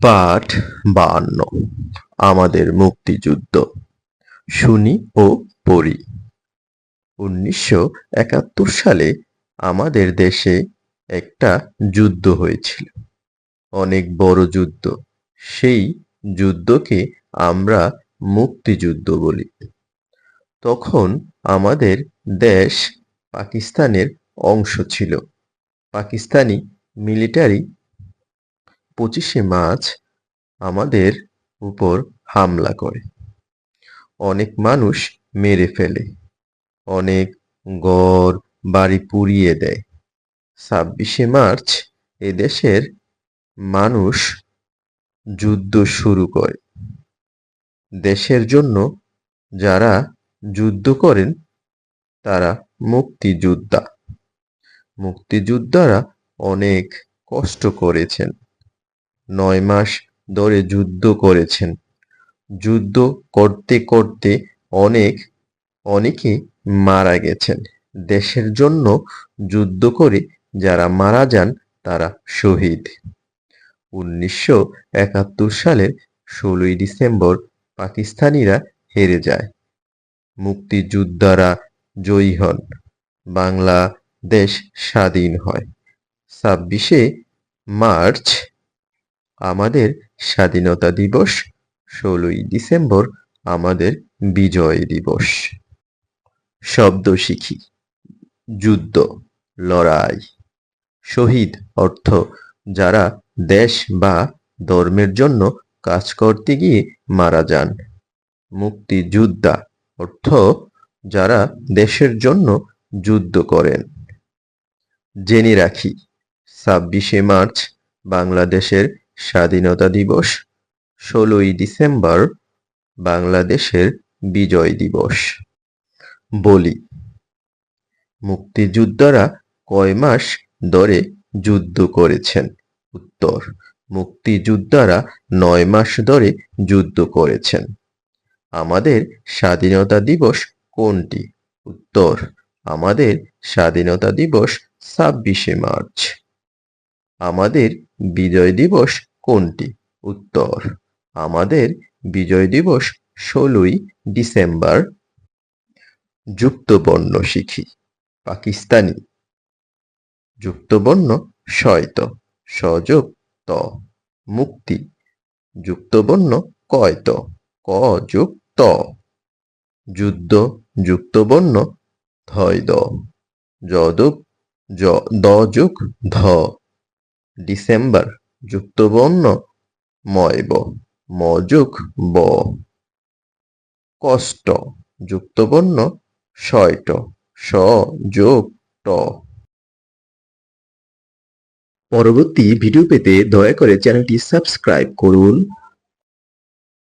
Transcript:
পাঠ বাহান্ন আমাদের মুক্তিযুদ্ধ। শুনি ও পড়ি। উনিশশো একাত্তর সালে আমাদের দেশে একটা যুদ্ধ হয়েছিল। অনেক বড় যুদ্ধ। সেই যুদ্ধকে আমরা মুক্তিযুদ্ধ বলি। তখন আমাদের দেশ পাকিস্তানের অংশ ছিল। পাকিস্তানি মিলিটারি পঁচিশে মার্চ আমাদের উপর হামলা করে। অনেক মানুষ মেরে ফেলে। অনেক ঘর, বাড়ি পুড়িয়ে দেয়। ছাব্বিশে মার্চ এদেশের মানুষ যুদ্ধ শুরু করে। দেশের জন্য যারা যুদ্ধ করেন, তারা মুক্তিযোদ্ধা। মুক্তিযোদ্ধারা অনেক কষ্ট করেছেন। নয় মাস ধরে যুদ্ধ করেছেন। যুদ্ধ করতে করতে অনেক অনেকে মারা গেছেন। দেশের জন্য যুদ্ধ করে যারা মারা যান, তারা শহীদ। উনিশশো একাত্তর সালের ষোলোই ডিসেম্বর পাকিস্তানিরা হেরে যায়। মুক্তিযোদ্ধারা জয়ী হন। বাংলাদেশ স্বাধীন হয়। ছাব্বিশে মার্চ আমাদের স্বাধীনতা দিবস, ষোলোই ডিসেম্বর আমাদের বিজয় দিবস। শব্দ শিখি, যুদ্ধ, লড়াই। শহীদ অর্থ যারা দেশ বা ধর্মের জন্য কাজ করতে গিয়ে মারা যান। মুক্তিযোদ্ধা অর্থ যারা দেশের জন্য যুদ্ধ করেন। জেনে রাখি, ছাব্বিশে মার্চ বাংলাদেশের স্বাধীনতা দিবস, ষোলোই ডিসেম্বর, বাংলাদেশের বিজয় দিবস। বলি, মুক্তিযোদ্ধারা কয় মাস ধরে যুদ্ধ করেছেন? উত্তর, মুক্তিযোদ্ধারা নয় মাস ধরে যুদ্ধ করেছেন। আমাদের স্বাধীনতা দিবস কোনটি? উত্তর, আমাদের স্বাধীনতা দিবস ছাব্বিশে মার্চ। আমাদের বিজয় দিবস কোনটি? উত্তর, আমাদের বিজয় দিবস ষোলোই ডিসেম্বর। যুক্তবর্ণ শিখি, পাকিস্তানি। যুক্তবর্ণ শয়ত সযোগ ত মুক্তি, যুক্তবর্ণ কয়ত ক যোগ ত যুদ্ধ, যুক্তবর্ণ ধয় দ যদুক দ যোগ ধ। ডিসেম্বর যুক্তবর্ণ ময়ব, মযুক ব। কষ্ট, যুক্তবর্ণ শয়ট স যোগ ট। পরবর্তী ভিডিও পেতে দয়া করে চ্যানেলটি সাবস্ক্রাইব করুন।